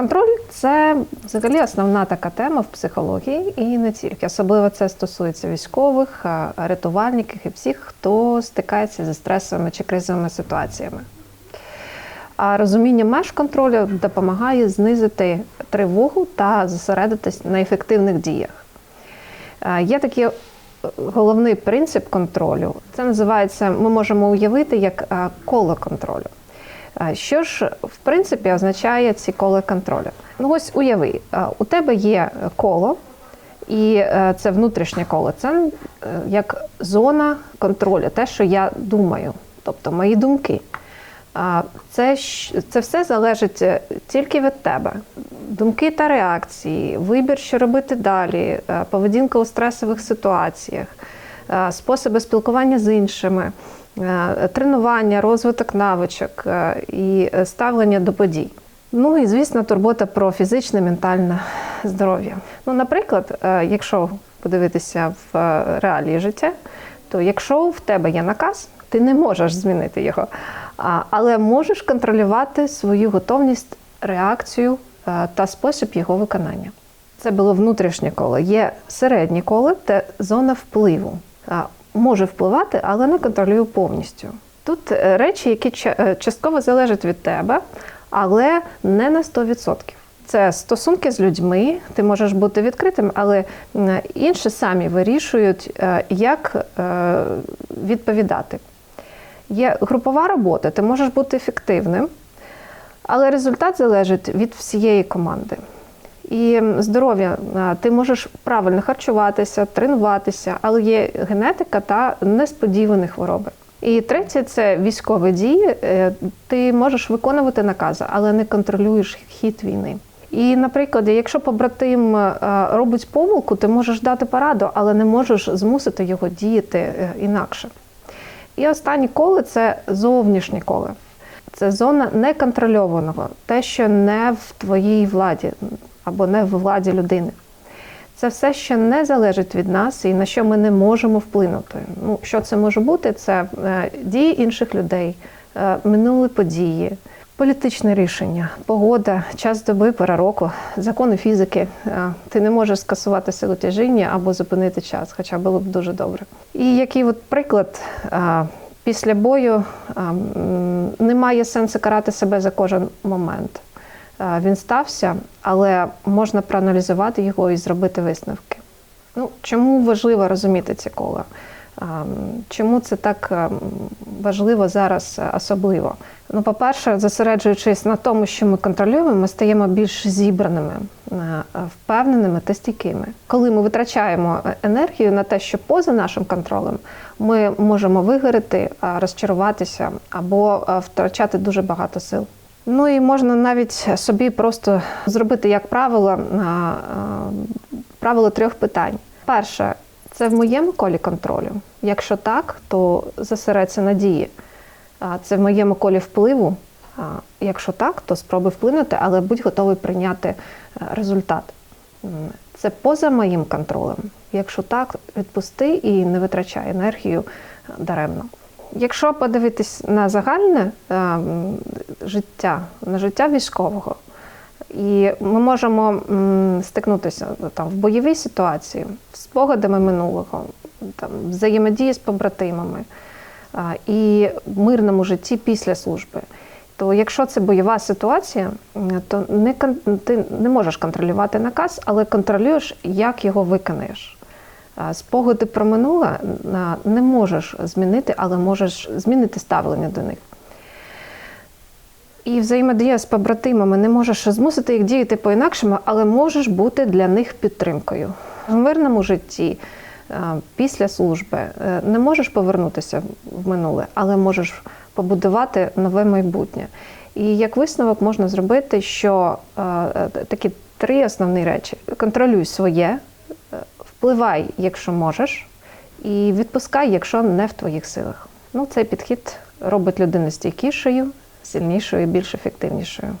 Контроль це взагалі основна така тема в психології і не тільки. Особливо це стосується військових, рятувальників і всіх, хто стикається зі стресовими чи кризовими ситуаціями. А розуміння меж контролю допомагає знизити тривогу та зосередитись на ефективних діях. Є такий е, головний принцип контролю. Це називається, ми можемо уявити як е, коло контролю. Що ж, в принципі, означає ці коло контролю? Ну ось уяви, у тебе є коло, і е, це внутрішнє коло. Це е, як зона контролю, те, що я думаю, тобто мої думки. Це, це все залежить е, тільки від тебе. Думки та реакції, вибір, що робити далі, поведінка у стресових ситуаціях, способи спілкування з іншими, тренування, розвиток навичок е, і е, ставлення до подій. Ну і звісно, турбота про фізичне, ментальне здоров'я. Ну, наприклад, е, якщо подивитися в е, реалії життя, то якщо в тебе є наказ, ти не можеш змінити його, але можеш контролювати свою готовність, реакцію е, та спосіб його виконання. Це було внутрішнє коло. Є середнє коло, це зона впливу. Може впливати, але не контролює повністю. Тут е, речі, які е, частково залежать від тебе, але не на 100%. Це стосунки з людьми, ти можеш бути відкритим, але інші самі вирішують, е, як відповідати. Є групова робота, ти можеш бути ефективним, але результат залежить від всієї команди. І здоров'я, ти можеш правильно харчуватися, тренуватися, але є генетика та несподівані хвороби. І третє це військові дії. Е, Ти можеш виконувати накази, але не контролюєш хід війни. І, наприклад, якщо побратим е, робить помилку, ти можеш дати пораду, але не можеш змусити його діяти е, інакше. І останнє коло це зовнішнє коло. Це зона неконтрольованого, те, що не в твоїй владі або не в владі людини. Це все, що не залежить від нас і на що ми не можемо вплинути. Ну, що це може бути? Це е, дії інших людей, е, минулі події, політичне рішення, погода, час доби, пора року, закони фізики. Е, Ти не можеш скасувати силу тяжіння або зупинити час, хоча було б дуже добре. І який от приклад. Після бою немає сенсу карати себе за кожен момент. Він стався, але можна проаналізувати його і зробити висновки. Ну, чому важливо розуміти ці кола? Чому це так важливо зараз особливо? Ну, по-перше, зосереджуючись на тому, що ми контролюємо, ми стаємо більш зібраними, впевненими та стійкими. Коли ми витрачаємо е, енергію на те, що поза нашим контролем, ми можемо вигоріти, розчаруватися або втрачати дуже багато сил. Ну і можна навіть собі просто зробити як правило правило трьох питань. Перше, це в моєму колі контролю. Якщо так, то зосередься на дії. Це в моєму колі впливу. Якщо так, то спробуй вплинути, але будь готовий прийняти е, результат. Це поза моїм контролем. Якщо так, відпусти і не витрачай енергію е, даремно. Якщо подивитись на загальне е, життя, на життя військового, і ми можемо м, стикнутися ну, там, в бойовій ситуації з спогадами минулого, там, взаємодії з побратимами а, і в мирному житті після служби. То якщо це бойова ситуація, то не, ти не можеш контролювати наказ, але контролюєш, як його виконаєш. Спогади про минуле не можеш змінити, але можеш змінити ставлення до них. І взаємодія з побратимами не можеш змусити їх діяти по-інакшому, але можеш бути для них підтримкою. В мирному житті, після служби, е, не можеш повернутися в минуле, але можеш побудувати нове майбутнє. І як висновок можна зробити, що е, такі три основні речі: контролюй своє, впливай, якщо можеш, і відпускай, якщо не в твоїх силах. Ну, цей підхід робить людину стійкішою, сильнішою більш ефективнішою.